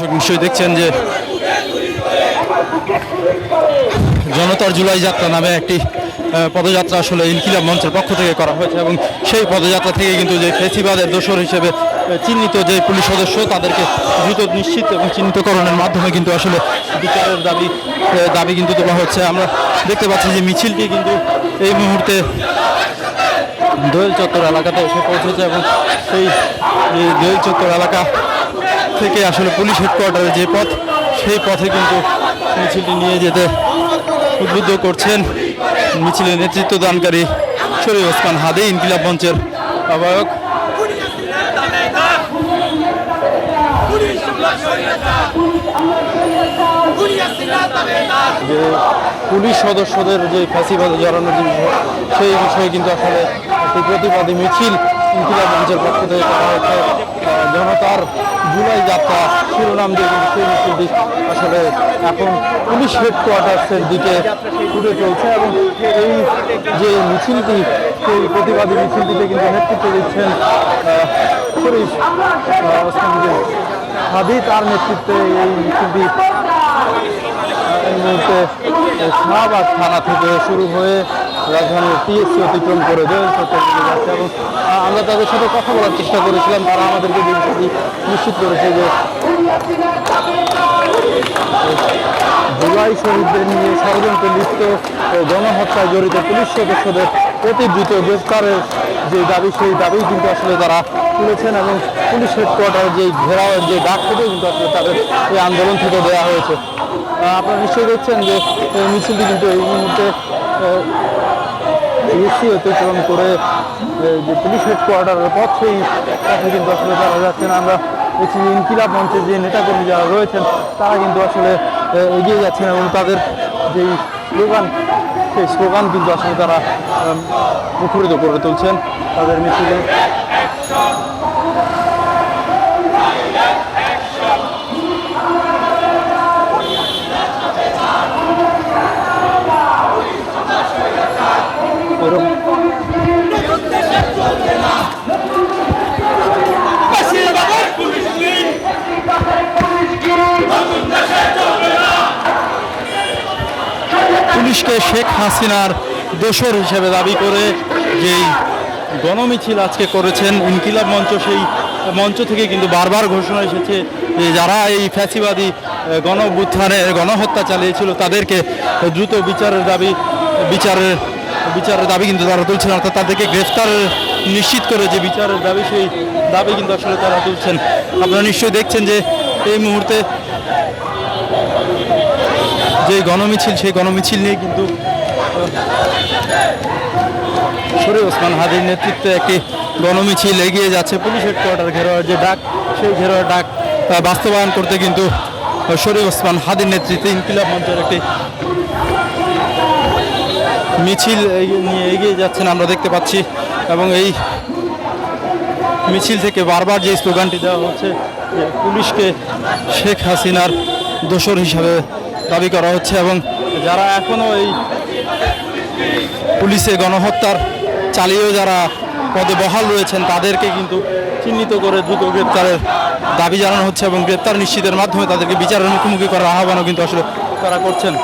দর্শক নিশ্চয়ই দেখছেন যে জনতার জুলাই যাত্রা নামে একটি পদযাত্রা আসলে ইনকিলাব মঞ্চের পক্ষ থেকে করা হয়েছে এবং সেই পদযাত্রা থেকে কিন্তু যে ফেসিবাদের দোষর হিসেবে চিহ্নিত যে পুলিশ সদস্য তাদেরকে দ্রুত নিশ্চিত এবং চিহ্নিতকরণের মাধ্যমে কিন্তু আসলে বিচারের দাবি দাবি কিন্তু তোলা হচ্ছে। আমরা দেখতে পাচ্ছি যে মিছিলটি কিন্তু এই মুহূর্তে দোয়েল চত্বর এলাকাতে এসে পৌঁছেছে এবং সেই দোয়েল চত্বর এলাকা থেকে আসলে পুলিশ হেডকোয়ার্টারের যে পথ, সেই পথে কিন্তু মিছিলটি নিয়ে যেতে উদ্বুদ্ধ করছেন মিছিলের নেতৃত্ব দানকারী শরীফ ওসমান হাদে, ইনকিলাব মঞ্চের আহ্বায়ক। যে পুলিশ সদস্যদের যে ফ্যাসিবাদে জড়ানোর যে বিষয়, সেই বিষয়ে কিন্তু আসলে প্রতিবাদী মিছিল ইনকিলাব মঞ্চের পক্ষ থেকে করা আহ, জনতার জুলাই যাত্রা শিরোনাম দিয়ে সেই মিছিলটি আসলে এখন পুলিশ হেডকোয়ার্টার্সের দিকে ছুটে চলছে এবং এই যে মিছিলটি সেই প্রতিবাদী মিছিলটিতে কিন্তু নেতৃত্ব দিচ্ছেন শরীফ আহ, তার নেতৃত্বে এই মিছিলটি এই মুহূর্তে শাহবাগ থানা থেকে শুরু হয়ে রাজধানীর টিএসসি অতিক্রম করে যাচ্ছে এবং আমরা তাদের সাথে কথা বলার চেষ্টা করেছিলাম, তারা আমাদেরকে বিষয়টি নিশ্চিত করেছে যে জুলাই শহীদদের নিয়ে ষড়যন্ত্রে লিপ্ত ও গণহত্যায় জড়িত পুলিশ সদস্যদের অতি দ্রুত গ্রেফতারের যে দাবি, সেই দাবি কিন্তু আসলে তারা তুলেছেন এবং পুলিশ হেডকোয়ার্টার যে ঘেরাওয়ের যে ডাক থেকেও কিন্তু আসলে তাদের এই আন্দোলন থেকে দেওয়া হয়েছে। আপনারা নিশ্চয়ই দেখছেন যে মিছিলটি কিন্তু এই মুহূর্তে এসি অতিক্রম করে যে পুলিশ হেডকোয়ার্টারের পথ সেই পথে কিন্তু আসলে তারা যাচ্ছেন, আমরা দেখছি যে ইনকিলাব মঞ্চের যে নেতাকর্মী যারা রয়েছেন, তারা কিন্তু আসলে এগিয়ে যাচ্ছেন এবং তাদের যেই স্লোগান, সেই স্লোগান কিন্তু আসলে তারা মুখরিত করে তুলছেন তাদের মিছিলে। পুলিশকে শেখ হাসিনার দোসর হিসেবে দাবি করে যেই গণমিছিল আজকে করেছেন, ইনকিলাব মঞ্চ, সেই মঞ্চ থেকে কিন্তু বারবার ঘোষণা এসেছে যে যারা এই ফ্যাসিবাদী গণ গণহত্যা চালিয়েছিল, তাদেরকে দ্রুত বিচারের দাবি, বিচারের বিচারের দাবি কিন্তু তারা তুলছেন, অর্থাৎ তাদেরকে গ্রেফতার নিশ্চিত করে যে বিচারের দাবি, সেই দাবি কিন্তু আসলে তারা তুলছেন। আপনারা নিশ্চয়ই দেখছেন যে এই মুহূর্তে যে গণমিছিল, সেই গণমিছিল নিয়ে কিন্তু শরীর ওসমান হাদির নেতৃত্বে একটি গণমিছিল এগিয়ে যাচ্ছে। পুলিশ হেডকোয়ার্টার ঘেরোয়ার যে ডাক, সেই ঘেরোয়ার ডাক বাস্তবায়ন করতে কিন্তু শরীর ওসমান হাদির নেতৃত্বে ইনকিলাব মঞ্চের একটি মিছিল নিয়ে এগিয়ে যাচ্ছেন আমরা দেখতে পাচ্ছি। এবং এই মিছিল থেকে বারবার যে স্লোগানটি দেওয়া হচ্ছে পুলিশকে শেখ হাসিনার দোসর হিসাবে দাবি করা হচ্ছে এবং যারা এখনও এই পুলিশে গণহত্যার চালিয়েও যারা পদে বহাল রয়েছেন, তাদেরকে কিন্তু চিহ্নিত করে দ্রুত গ্রেপ্তারের দাবি জানানো হচ্ছে এবং গ্রেপ্তার নিশ্চিতের মাধ্যমে তাদেরকে বিচারের মুখোমুখি করার আহ্বানও কিন্তু আসলে তারা করছেন।